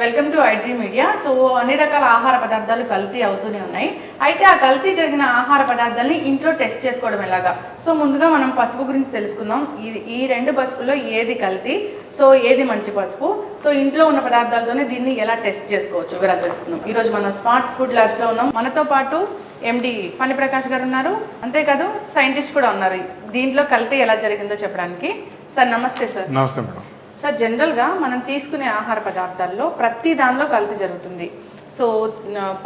Welcome to IT media so అన్ని రకాల ఆహార పదార్థాలు కల్తీ అవుతూనే ఉన్నాయి. అయితే ఆ కల్తీ జరిగిన ఆహార పదార్థాలని ఇంట్లో టెస్ట్ చేసుకోవడం ఎలాగా? సో ముందుగా మనం పసుపు గురించి తెలుసుకుందాం. ఇది ఈ రెండు పసుపులో ఏది కల్తీ? సో ఏది మంచి పసుపు? సో ఇంట్లో ఉన్న పదార్థాలతోనే దీన్ని ఎలా టెస్ట్ చేసుకోవచ్చు? వివరాలు తెలుసుకుందాం. ఈరోజు మనం స్మార్ట్ ఫుడ్ ల్యాబ్స్లో ఉన్నాం. మనతో పాటు ఎండి ఫణి ప్రకాష్ గారు ఉన్నారు. అంతేకాదు సైంటిస్ట్ కూడా ఉన్నారు. దీంట్లో కల్తీ ఎలా జరిగిందో చెప్పడానికి. సార్ నమస్తే సార్. నమస్తే మేడం. సార్ జనరల్గా మనం తీసుకునే ఆహార పదార్థాల్లో ప్రతి దానిలో కల్తీ జరుగుతుంది. సో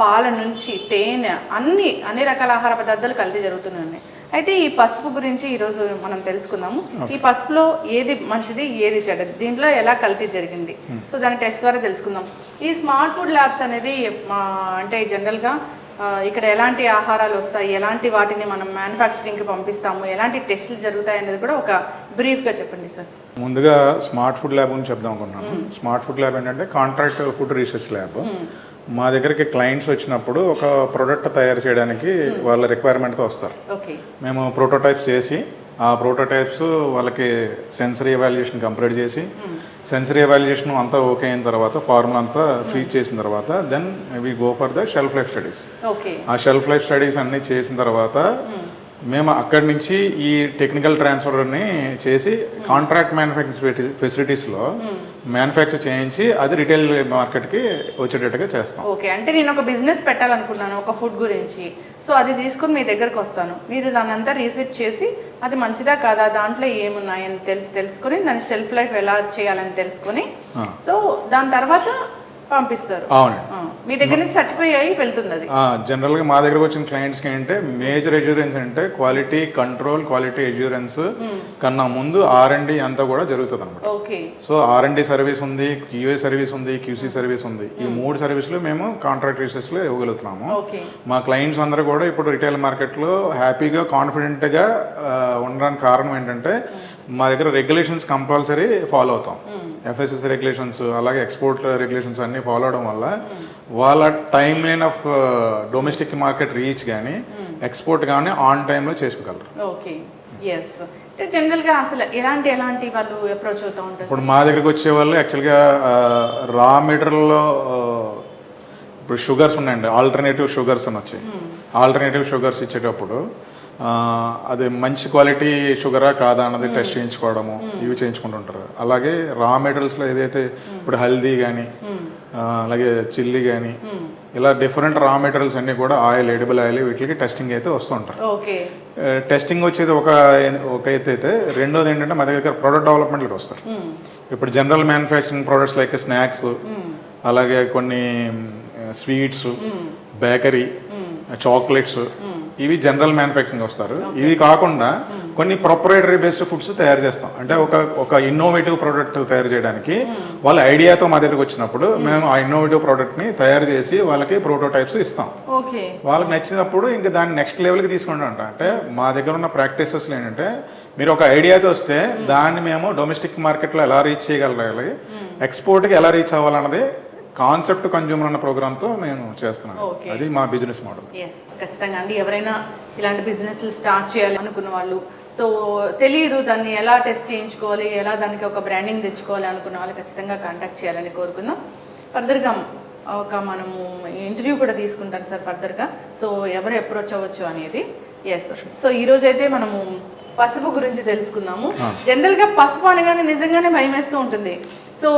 పాల నుంచి తేనె అన్ని అన్ని రకాల ఆహార పదార్థాలు కల్తీ జరుగుతూనే ఉన్నాయి అయితే ఈ పసుపు గురించి ఈరోజు మనం తెలుసుకుందాము. ఈ పసుపులో ఏది మంచిది ఏది చెడ్డది? దీంట్లో ఎలా కల్తీ జరిగింది? సో దాని టెస్ట్ ద్వారా తెలుసుకుందాం. ఈ స్మార్ట్ ఫుడ్ ల్యాబ్స్ అనేది అంటే జనరల్గా ఇక్కడ ఎలాంటి ఆహారాలు వస్తాయి? ఎలాంటి వాటిని మనం మ్యానుఫ్యాక్చరింగ్కి పంపిస్తాము? ఎలాంటి టెస్టులు జరుగుతాయి అనేది కూడా ఒక బ్రీఫ్గా చెప్పండి సార్ ముందుగా స్మార్ట్ ఫుడ్ ల్యాబ్ గురించి చెప్దాం అనుకున్నాను స్మార్ట్ ఫుడ్ ల్యాబ్ ఏంటంటే కాంట్రాక్ట్ ఫుడ్ రీసెర్చ్ ల్యాబ్. మా దగ్గరికి క్లయింట్స్ వచ్చినప్పుడు ఒక ప్రోడక్ట్ తయారు చేయడానికి వాళ్ళ రిక్వైర్మెంట్తో వస్తారు. మేము ప్రోటోటైప్స్ చేసి ఆ ప్రోటోటైప్స్ వాళ్ళకి సెన్సరీ ఎవాల్యుయేషన్ కంప్లీట్ చేసి సెన్సరీ ఎవాల్యుయేషన్ అంతా ఓకే అయిన తర్వాత ఫార్ములా అంతా ఫ్రీజ్ చేసిన తర్వాత then we go for the shelf life studies ఆ షెల్ఫ్ లైఫ్ స్టడీస్ అన్నీ చేసిన తర్వాత మేము అక్కడి నుంచి ఈ టెక్నికల్ ట్రాన్స్ఫర్ని చేసి కాంట్రాక్ట్ మ్యానుఫ్యాక్చరింగ్ ఫెసిలిటీస్లో మ్యానుఫ్యాక్చర్ చేయించి అది రిటైల్ మార్కెట్కి వచ్చేటట్టుగా చేస్తాం. ఓకే అంటే నేను ఒక బిజినెస్ పెట్టాలనుకున్నాను ఒక ఫుడ్ గురించి. సో అది తీసుకుని మీ దగ్గరకు వస్తాను. మీరు దాని అంతా రీసెర్చ్ చేసి అది మంచిదా కాదా దాంట్లో ఏమున్నాయని తెల్ తెలుసుకొని దాని షెల్ఫ్ లైఫ్ ఎలా చేయాలని తెలుసుకొని. సో దాని తర్వాత పంపిస్తారు. అవునండి. ఆ, మీ దగ్గర నుంచి సర్టిఫై అయ్యి వెళ్తుంది అది. జనరల్గా మా దగ్గరకు వచ్చిన క్లయింట్స్కి ఏంటంటే మేజర్ ఎజ్యూరెన్స్ అంటే క్వాలిటీ కంట్రోల్ క్వాలిటీ ఎజ్యూరెన్స్ కన్నా ముందు ఆర్ అండ్ అంతా కూడా జరుగుతుంది అనమాట సో ఆర్ అండ్ సర్వీస్ ఉంది క్యూఏ సర్వీస్ ఉంది క్యూసీ సర్వీస్ ఉంది. ఈ మూడు సర్వీసులు మేము కాంట్రాక్ట్ రీసెర్చ్లో ఇవ్వగలుగుతున్నాము. ఓకే మా క్లయింట్స్ అందరూ కూడా ఇప్పుడు రిటైల్ మార్కెట్లో హ్యాపీగా కాన్ఫిడెంట్గా ఉండడానికి కారణం ఏంటంటే మా దగ్గర రెగ్యులేషన్స్ కంపల్సరీ ఫాలో అవుతాం. ఎఫ్ఎస్ఎస్ రెగ్యులేషన్స్ అలాగే ఎక్స్పోర్ట్ రెగ్యులేషన్స్ అన్నీ ఫాలో అవడం వల్ల వాళ్ళ timeline of domestic market reach కానీ ఎక్స్పోర్ట్ కానీ ఆన్ టైంలో చేసుకోగలరు. ఓకే ఎస్ జనరల్గా అసలు ఎలాంటి ఎలాంటి వాళ్ళు అప్రోచ్ అవుతూ ఉంటారు? ఇప్పుడు మా దగ్గరికి వచ్చే వాళ్ళు యాక్చువల్గా రా మెటీరియల్లో ఇప్పుడు షుగర్స్ ఉన్నాయండి ఆల్టర్నేటివ్ షుగర్స్ అని వచ్చాయి. ఆల్టర్నేటివ్ షుగర్స్ ఇచ్చేటప్పుడు అది మంచి క్వాలిటీ షుగరా కాదా అన్నది టెస్ట్ చేయించుకోవడము ఇవి చేయించుకుంటుంటారు. అలాగే రా మెటీరియల్స్లో ఏదైతే ఇప్పుడు హల్దీ కానీ అలాగే చిల్లీ కానీ ఇలా డిఫరెంట్ రా మెటీరియల్స్ అన్నీ కూడా ఆయిల్ ఎడిబుల్ ఆయిల్ వీటికి టెస్టింగ్ అయితే వస్తుంటారు. టెస్టింగ్ వచ్చేది ఒక ఒక అయితే రెండోది ఏంటంటే మా దగ్గర ప్రొడక్ట్ డెవలప్మెంట్కి వస్తారు. ఇప్పుడు general manufacturing products like snacks అలాగే కొన్ని స్వీట్స్ బేకరీ చాక్లెట్స్ ఇవి జనరల్ మ్యానుఫ్యాక్చరింగ్ వస్తారు. ఇది కాకుండా కొన్ని ప్రొపరేటరీ బేస్డ్ ఫుడ్స్ తయారు చేస్తాం. అంటే ఒక ఒక ఇన్నోవేటివ్ ప్రోడక్ట్ తయారు చేయడానికి వాళ్ళ ఐడియాతో మా దగ్గరకు వచ్చినప్పుడు మేము. ఆ ఇన్నోవేటివ్ ప్రోడక్ట్ని తయారు చేసి వాళ్ళకి ప్రోటోటైప్స్ ఇస్తాం. వాళ్ళకి నచ్చినప్పుడు ఇంకా దాన్ని నెక్స్ట్ లెవెల్కి తీసుకుంటా అంట. అంటే మా దగ్గర ఉన్న ప్రాక్టీసెస్ ఏంటంటే మీరు ఒక ఐడియాతో వస్తే దాన్ని మేము డొమెస్టిక్ మార్కెట్లో ఎలా రీచ్ చేయగలగాలి ఎక్స్పోర్ట్కి ఎలా రీచ్ అవ్వాలన్నది కాన్సెప్ట్ కన్జ్యూమర్ అన్న ప్రోగ్రామ్తో నేను చేస్తున్నాను. అది మా బిజినెస్ మోడల్. ఎస్ ఖచ్చితంగా. అండి ఎవరైనా ఇలాంటి బిజినెస్లు స్టార్ట్ చేయాలి అనుకున్న వాళ్ళు సో తెలియదు దాన్ని ఎలా టెస్ట్ చేయించుకోవాలి ఎలా దానికి ఒక బ్రాండింగ్ తెచ్చుకోవాలి అనుకున్న వాళ్ళు ఖచ్చితంగా కాంటాక్ట్ చేయాలని కోరుకుందాం. ఫర్దర్గా ఒక మనము ఇంటర్వ్యూ కూడా తీసుకుంటాను సార్ ఫర్దర్గా. సో ఎవరు అప్రోచ్ అవ్వచ్చు అనేది ఎస్ సార్ సో ఈరోజు అయితే మనము పసుపు గురించి తెలుసుకున్నాము జనరల్గా పసుపు అనగానే నిజంగానే భయం వేస్తూ ఉంటుంది. సో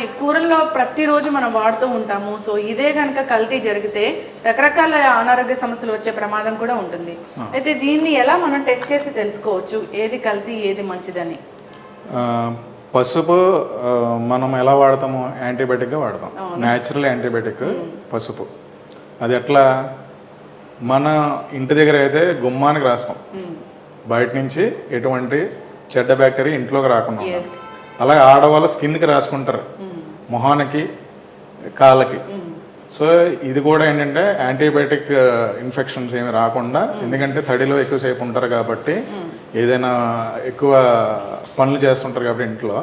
ఈ కూరల్లో ప్రతిరోజు మనం వాడుతూ ఉంటాము. సో ఇదే కనుక కల్తీ జరిగితే రకరకాల అనారోగ్య సమస్యలు వచ్చే ప్రమాదం కూడా ఉంటుంది. అయితే దీన్ని ఎలా మనం టెస్ట్ చేసి తెలుసుకోవచ్చు? ఏది కల్తీ ఏది మంచిదని? పసుపు మనం ఎలా వాడతాము? యాంటీబయాటిక్గా వాడతాం. న్యాచురల్ యాంటీబయాటిక్ పసుపు. అది ఎట్లా? మన ఇంటి దగ్గర అయితే గుమ్మానికి రాస్తాం. బయట నుంచి ఎటువంటి చెడ్డ బ్యాక్టీరియా ఇంట్లోకి రాకుండా అలాగే ఆడవాళ్ళ స్కిన్కి రాసుకుంటారు. మొహానికి కాళ్ళకి. సో ఇది కూడా ఏంటంటే యాంటీబయాటిక్ ఇన్ఫెక్షన్స్ ఏమి రాకుండా ఎందుకంటే తడిలో ఎక్కువసేపు ఉంటారు కాబట్టి ఏదైనా ఎక్కువ పనులు చేస్తుంటారు కాబట్టి ఇంట్లో.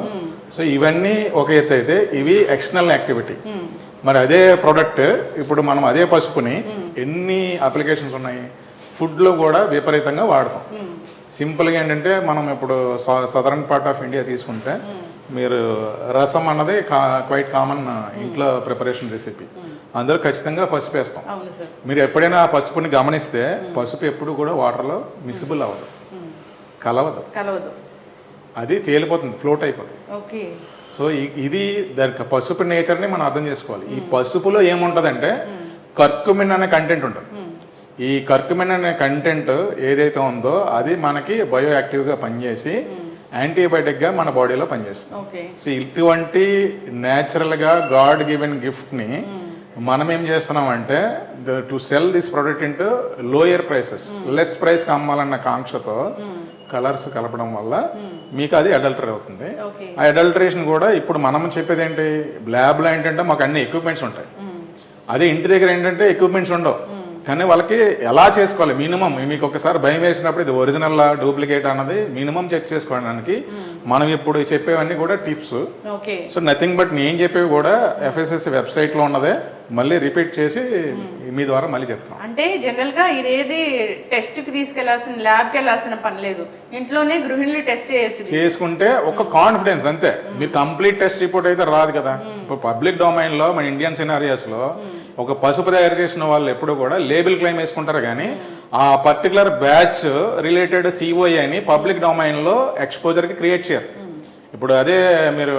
సో ఇవన్నీ ఒక ఎత్తు అయితే ఇవి ఎక్స్టర్నల్ యాక్టివిటీ మరి అదే ప్రోడక్ట్ ఇప్పుడు మనం అదే పసుపుని ఎన్ని అప్లికేషన్స్ ఉన్నాయి? ఫుడ్లో కూడా విపరీతంగా వాడతాం. సింపుల్గా ఏంటంటే మనం ఇప్పుడు సదరన్ పార్ట్ ఆఫ్ ఇండియా తీసుకుంటే మీరు రసం అన్నది క్వైట్ కామన్ ఇంట్లో ప్రిపరేషన్ రెసిపీ అందులో ఖచ్చితంగా పసుపు వేస్తాం. మీరు ఎప్పుడైనా పసుపుని గమనిస్తే పసుపు ఎప్పుడు కూడా వాటర్లో మిసిబుల్ అవ్వదు. కలవదు. కలవదు. అది తేలిపోతుంది ఫ్లోట్ అయిపోతుంది. సో ఇది దానికి పసుపు నేచర్ని మనం అర్థం చేసుకోవాలి. ఈ పసుపులో ఏముంటుందంటే కర్కుమిన్ అనే కంటెంట్ ఉంటుంది. ఈ కర్కుమిన్ అనే కంటెంట్ ఏదైతే ఉందో అది మనకి బయో యాక్టివ్గా పనిచేసి యాంటీబయాటిక్గా మన బాడీలో పనిచేస్తుంది. సో ఇటువంటి న్యాచురల్గా గాడ్ గివెన్ గిఫ్ట్ని మనం ఏం చేస్తున్నాం అంటే to sell this product into lower prices less price అమ్మాలన్న కాంక్షతో కలర్స్ కలపడం వల్ల మీకు అది అడల్టరీ అవుతుంది. ఆ అడల్టరేషన్ కూడా ఇప్పుడు మనం చెప్పేది ఏంటి ల్యాబ్లో ఏంటంటే మాకు అన్ని ఎక్విప్మెంట్స్ ఉంటాయి. అదే ఇంటి దగ్గర ఏంటంటే ఎక్విప్మెంట్స్ ఉండవు. కానీ వాళ్ళకి ఎలా చేసుకోవాలి? మినిమం మీకు ఒకసారి భయం వేసినప్పుడు ఇది ఒరిజినల్ డూప్లికేట్ అన్నది మినిమం చెక్ చేసుకోవడానికి మనం ఇప్పుడు చెప్పేవన్నీ కూడా tips okay so nothing but నేను చెప్పేవి కూడా ఎఫ్ఎస్ఎస్ వెబ్సైట్లో ఉన్నదే. మళ్ళీ రిపీట్ చేసి మీ ద్వారా మళ్ళీ చెప్తాం. అంటే జనరల్గా ఇదేది టెస్ట్కి తీసుకెళ్ళాల్సిన ల్యాబ్కి వెళ్ళాల్సిన పని లేదు. ఇంట్లోనే గృహిణులు టెస్ట్ చేయొచ్చు. చేసుకుంటే ఒక కాన్ఫిడెన్స్ అంతే. మీరు కంప్లీట్ టెస్ట్ రిపోర్ట్ అయితే రాదు కదా. ఇప్పుడు పబ్లిక్ డొమైన్లో మన ఇండియన్ సినారియాస్లో ఒక పసుపు తయారు చేసిన వాళ్ళు ఎప్పుడు కూడా లేబుల్ క్లెయిమ్ వేసుకుంటారు కానీ ఆ పర్టికులర్ బ్యాచ్ రిలేటెడ్ సిఓఐ అని పబ్లిక్ డొమైన్లో ఎక్స్పోజర్కి క్రియేట్ చేయరు. ఇప్పుడు అదే మీరు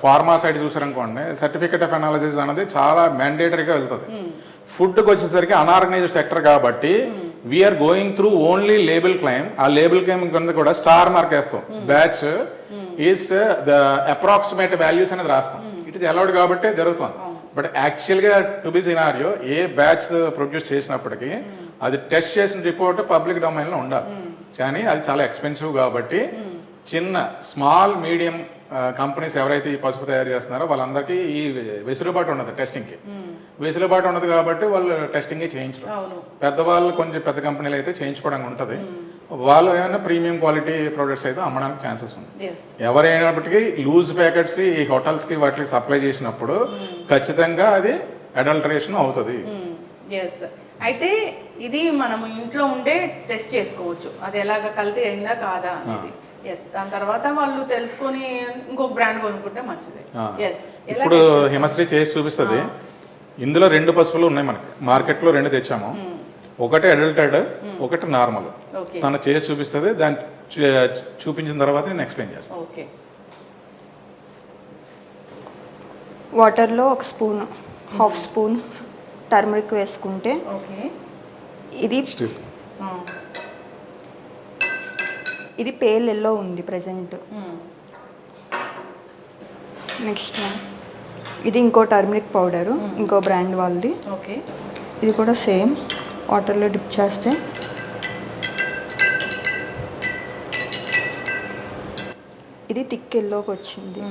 ఫార్మా సైడ్ చూసారనుకోండి సర్టిఫికేట్ ఆఫ్ అనాలిసిస్ అనేది చాలా మ్యాండేటరీగా వెళ్తుంది. ఫుడ్కి వచ్చేసరికి అనార్గనైజ్డ్ సెక్టర్ కాబట్టి we're going through only label claim ఆ లేబుల్ క్లైమ్ కింద కూడా స్టార్ మార్క్ వేస్తాం. Batch is the approximate values అనేది రాస్తాం. ఇట్ ఇస్ అలౌడ్ కాబట్టి జరుగుతుంది. బట్ యాక్చువల్గా to be scenario a batch produce చేసినప్పటికీ అది టెస్ట్ చేసిన రిపోర్ట్ పబ్లిక్ డొమైన్లో ఉండాలి. కానీ అది చాలా ఎక్స్పెన్సివ్ కాబట్టి చిన్న స్మాల్ మీడియం కంపెనీస్ ఎవరైతే ఈ పసుపు తయారు చేస్తున్నారో వాళ్ళందరికీ ఈ వెసులుబాటు ఉన్నది టెస్టింగ్కి వెసులుబాటు ఉన్నది కాబట్టి వాళ్ళు టెస్టింగ్ చేయించరు. పెద్దవాళ్ళు కొంచెం పెద్ద కంపెనీలు అయితే చేయించుకోవడానికి ఉంటుంది. వాళ్ళు ఏమైనా ప్రీమియం క్వాలిటీ ప్రొడక్ట్స్ అయితే అమ్మడానికి ఛాన్సెస్ ఉంది ఎవరైనప్పటికీ లూజ్ ప్యాకెట్స్ ఈ హోటల్స్కి వాటికి సప్లై చేసినప్పుడు ఖచ్చితంగా అది అడల్టరేషన్ అవుతుంది. ఎస్ అయితే ఇది మనం ఇంట్లో ఉండే టెస్ట్ చేసుకోవచ్చు. అది ఎలాగ కల్తీ అయిందా కాదా అనేది ఎస్ దాని తర్వాత వాళ్ళు తెలుసుకొని ఇంకొక బ్రాండ్ కొనుక్కుంటే మంచిది. ఎస్ ఇప్పుడు హిమశ్రీ చేసి చూపిస్తుంది. ఇందులో రెండు పసుపులు ఉన్నాయి మనకి. మార్కెట్లో రెండు తెచ్చాము. ఒకటి అడల్టెడ్ ఒకటి నార్మల్ తను చేసి చూపిస్తుంది దాన్ని చూ- చూపించిన తర్వాత నేను ఎక్స్ప్లెయిన్ చేస్తాను. ఓకే వాటర్లో ఒక స్పూన్ హాఫ్ స్పూన్ టర్మరిక్ వేసుకుంటే ఓకే ఇది ఇది పేల్ ఎల్లో ఉంది ప్రజెంట్ నెక్స్ట్ ఇది ఇంకో టర్మరిక్ పౌడరు ఇంకో బ్రాండ్ వాళ్ళది. ఓకే ఇది కూడా సేమ్. వాటర్లో డిప్ చేస్తే ఇది థిక్ ఎల్లోకి వచ్చింది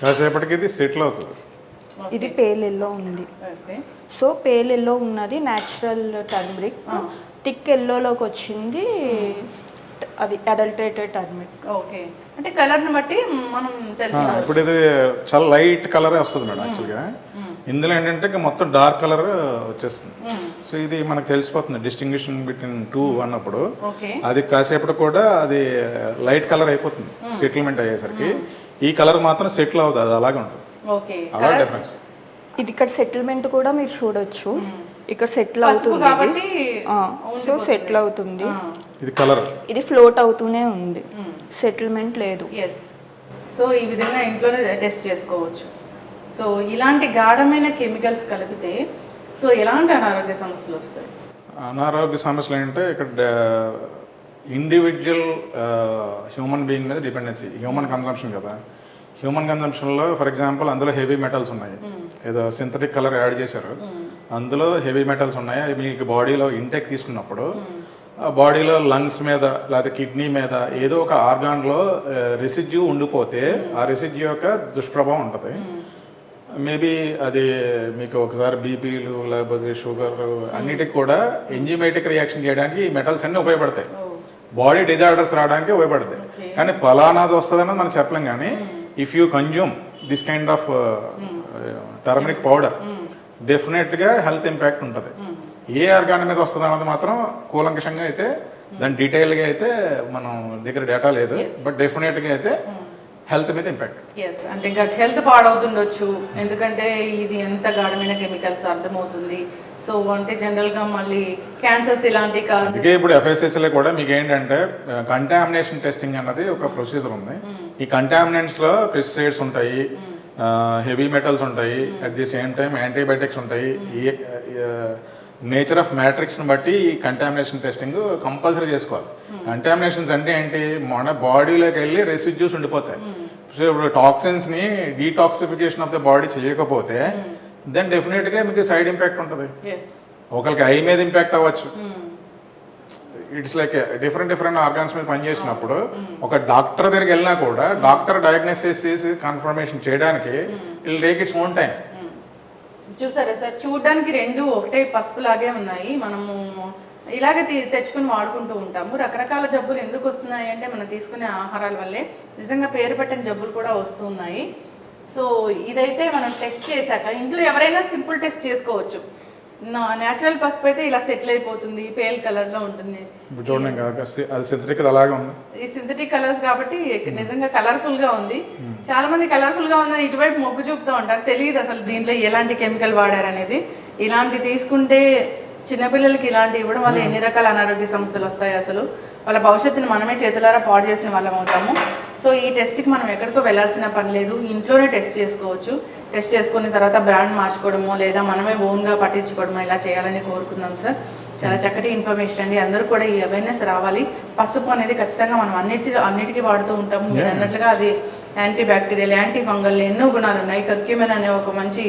కాసేపటికి ఇది సెటిల్ అవుతుంది. ఇది పేల్ ఎల్లో ఉంది. ఓకే. సో పేల్ ఎల్లో ఉన్నది న్యాచురల్ టర్మరిక్ థిక్ ఎల్లోలోకి వచ్చింది అది అడల్టరేటెడ్ టర్మరిక్ ఓకే. అంటే కలర్ని బట్టి మనం ఇప్పుడు ఇది చాలా లైట్ కలరే వస్తుంది మేడం యాక్చువల్గా ఇందులో ఏంటంటే ఇక మొత్తం డార్క్ కలర్ వచ్చేస్తుంది. సో ఇది మనకు తెలిసిపోతుంది డిస్టింగ్విషన్ బిట్వీన్ టూ అన్నప్పుడు. ఓకే. అది కాసేపటి కూడా అది లైట్ కలర్ అయిపోతుంది సెటిల్మెంట్ అయ్యేసరికి. ఈ కలర్ మాత్రం సెటిల్ అవుతుంది అది అలాగే ఉంటుంది. ఓకే. అలా డిఫరెన్స్ ఇది ఇక్కడ సెటిల్మెంట్ కూడా మీరు చూడొచ్చు. ఇక్కడ సెటిల్ అవుతుంది సో సెటిల్ అవుతుంది. ఇది కలర్. ఇది ఫ్లోట్ అవుతూనే ఉంది. సెటిల్మెంట్ లేదు. సో ఈ విధంగా ఇంట్లోనే టెస్ట్ చేసుకోవచ్చు. సో ఇలాంటి గాఢమైన కెమికల్స్ కలిపితే సో ఎలాంటి అనారోగ్య సమస్యలు వస్తాయి? అనారోగ్య సమస్యలు ఏంటంటే ఇక్కడ ఇండివిజువల్ హ్యూమన్ బీయింగ్ మీద డిపెండెన్సీ హ్యూమన్ కన్సంప్షన్ కదా. హ్యూమన్ కన్సంప్షన్లో ఫర్ ఎగ్జాంపుల్ అందులో హెవీ మెటల్స్ ఉన్నాయి. ఏదో సింథటిక్ కలర్ యాడ్ చేశారు. అందులో హెవీ మెటల్స్ ఉన్నాయి. అవి మీకు బాడీలో ఇంటెక్ తీసుకున్నప్పుడు ఆ బాడీలో లంగ్స్ మీద లేదా కిడ్నీ మీద ఏదో ఒక ఆర్గాన్లో రెసిడ్యూ ఉండిపోతే ఆ రెసిడ్యూ యొక్క దుష్ప్రభావం ఉంటుంది. మేబీ అది మీకు ఒకసారి బీపీలు లేకపోతే షుగర్ అన్నిటికి కూడా ఎంజిమైటిక్ రియాక్షన్ చేయడానికి ఈ మెటల్స్ అన్ని ఉపయోగపడతాయి. బాడీ డిజార్డర్స్ రావడానికి ఉపయోగపడతాయి. కానీ ఫలానాది వస్తుందని మనం చెప్పలేం కానీ if you consume this kind of turmeric powder డెఫినెట్గా హెల్త్ ఇంపాక్ట్ ఉంటుంది. ఏ ఆర్గాన్ మీద వస్తుంది అన్నది మాత్రం కూలంకషంగా అయితే దాని డీటెయిల్గా అయితే మనం దగ్గర డేటా లేదు బట్ డెఫినెట్గా అయితే హెల్త్ మీద ఇంపాక్ట్. ఎస్ అంటే గట్ హెల్త్ పాడవుతుండొచ్చు. ఎందుకంటే ఇది ఎంత గాఢమైన కెమికల్స్ అర్థమవుతుంది. సో అంటే జనరల్గా మళ్ళీ క్యాన్సర్స్ ఇలాంటి అందుకే ఇప్పుడు ఎఫ్ఎస్ఎస్లో కూడా మీకు ఏంటంటే కంటామినేషన్ టెస్టింగ్ అన్నది ఒక ప్రొసీజర్ ఉంది. ఈ కంటామినెంట్స్లో పెస్టిసైడ్స్ ఉంటాయి హెవీ మెటల్స్ ఉంటాయి. At the same time antibiotics ఉంటాయి. నేచర్ ఆఫ్ మ్యాట్రిక్స్ని బట్టి ఈ కంటామినేషన్ టెస్టింగ్ కంపల్సరీ చేసుకోవాలి. కంటామినేషన్స్ అంటే ఏంటి? మన బాడీలోకి వెళ్ళి రెసిడ్యూస్ ఉండిపోతాయి. సో ఇప్పుడు టాక్సిన్స్ని డీటాక్సిఫికేషన్ ఆఫ్ ద బాడీ చేయకపోతే దెన్ డెఫినెట్గా మీకు సైడ్ ఇంపాక్ట్ ఉంటుంది. ఒకరికి ఐ మీద ఇంపాక్ట్ అవ్వచ్చు. It's like different different organs మీద పనిచేసినప్పుడు ఒక డాక్టర్ దగ్గరికి వెళ్ళినా కూడా డాక్టర్ డయాగ్నోసిస్ చేసి కన్ఫర్మేషన్ చేయడానికి it'll take its own time చూసారా సార్? చూడడానికి రెండు ఒకటే పసుపు లాగే ఉన్నాయి. మనము ఇలాగే తెచ్చుకుని వాడుకుంటూ ఉంటాము. రకరకాల జబ్బులు ఎందుకు వస్తున్నాయి అంటే మనం తీసుకునే ఆహారాల వల్లే. నిజంగా పేరు పెట్టని జబ్బులు కూడా వస్తున్నాయి సో ఇదైతే మనం టెస్ట్ చేశాక ఇంట్లో ఎవరైనా సింపుల్ టెస్ట్ చేసుకోవచ్చు. నా న్యాచురల్ పసుపు అయితే ఇలా సెటిల్ అయిపోతుంది పేల్ ఉంటుంది. ఇప్పుడు చూడండి ఇంకా అది సింథటిక్ అలాగే ఉంది. ఈ సింథటిక్ కలర్స్ కాబట్టి నిజంగా కలర్ఫుల్గా ఉంది. చాలా మంది కలర్ఫుల్గా ఉందని ఇటువైపు మొగ్గు చూపుతూ ఉంటారు. తెలియదు అసలు దీంట్లో ఎలాంటి కెమికల్ వాడారు అనేది. ఇలాంటి తీసుకుంటే చిన్నపిల్లలకి ఇలాంటి ఇవ్వడం వల్ల ఎన్ని రకాల అనారోగ్య సమస్యలు వస్తాయి అసలు? వాళ్ళ భవిష్యత్తుని మనమే చేతులారా పాడు చేసిన వాళ్ళం అవుతాము. సో ఈ టెస్ట్కి మనం ఎక్కడికో వెళ్ళాల్సిన పని లేదు. ఇంట్లోనే టెస్ట్ చేసుకోవచ్చు. టెస్ట్ చేసుకున్న తర్వాత బ్రాండ్ మార్చుకోవడమో లేదా మనమే ఓన్గా పట్టించుకోవడమో ఇలా చేయాలని కోరుకుందాం సార్. చాలా చక్కటి ఇన్ఫర్మేషన్ అండి. అందరూ కూడా ఈ అవేర్నెస్ రావాలి. పసుపు అనేది ఖచ్చితంగా మనం అన్నిటి అన్నిటికీ వాడుతూ ఉంటాము. మీరు అన్నట్లుగా అది యాంటీ బ్యాక్టీరియల్ యాంటీ ఫంగల్ ఎన్నో గుణాలు ఉన్నాయి. కర్క్యూమెన్ అనే ఒక మంచి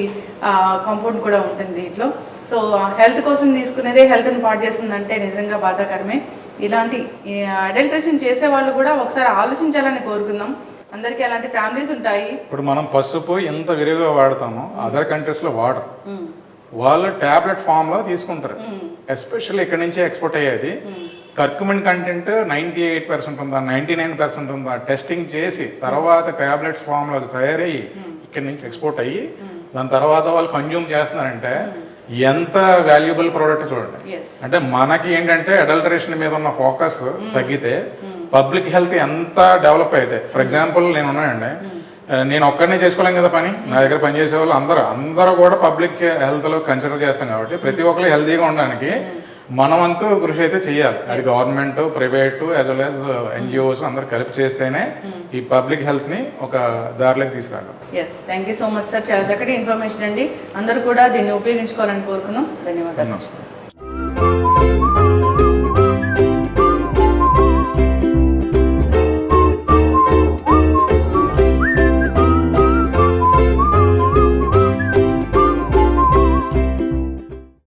కాంపౌండ్ కూడా ఉంటుంది దీంట్లో. సో హెల్త్ కోసం తీసుకునేదే హెల్త్ని పాడు చేస్తుందంటే నిజంగా బాధాకరమే. ఇలాంటి అడల్ట్రేషన్ చేసే వాళ్ళు కూడా ఒకసారి ఆలోచించాలని కోరుకుందాం. అందరికీ అలాంటి ఫ్యామిలీస్ ఉంటాయి. ఇప్పుడు మనం పసుపు ఎంత విరివిగా వాడతామో అదర్ కంట్రీస్లో వాడరు. వాళ్ళు టాబ్లెట్ ఫామ్లో తీసుకుంటారు. ఎస్పెషల్లీ ఇక్కడ నుంచి ఎక్స్పోర్ట్ అయ్యేది. Curcumin content ninety eight percent ఉందా నైన్టీ నైన్ పర్సెంట్ ఉందా టెస్టింగ్ చేసి తర్వాత టాబ్లెట్స్ ఫామ్లో తయారయ్యి ఇక్కడ నుంచి ఎక్స్పోర్ట్ అయ్యి దాని తర్వాత వాళ్ళు కన్జ్యూమ్ చేస్తున్నారంటే ఎంత వాల్యుబుల్ ప్రోడక్ట్ చూడండి. అంటే మనకి ఏంటంటే అడల్టరేషన్ మీద ఉన్న ఫోకస్ తగ్గితే పబ్లిక్ హెల్త్ ఎంత డెవలప్ అయితే. ఫర్ ఎగ్జాంపుల్ నేను ఉన్నానండి. ఆ, నేను ఒక్కడనే చేసుకోలేం కదా పని. నా దగ్గర పనిచేసే వాళ్ళు అందరూ. అందరూ కూడా పబ్లిక్ హెల్త్లో కన్సిడర్ చేస్తాం కాబట్టి ప్రతి ఒక్కరు హెల్తీగా ఉండడానికి మనమంతూ కృషి అయితే చేయాలి అది government private as well as NGOs అందరు కలిపి చేస్తేనే ఈ పబ్లిక్ హెల్త్ని ఒక దారిలోకి తీసుకురాగలం. Yes thank you so much sir చాలా చక్కటి ఇన్ఫర్మేషన్ అండి. అందరూ కూడా దీన్ని ఉపయోగించుకోవాలని కోరుకున్నాం. ధన్యవాదాలు. నమస్తే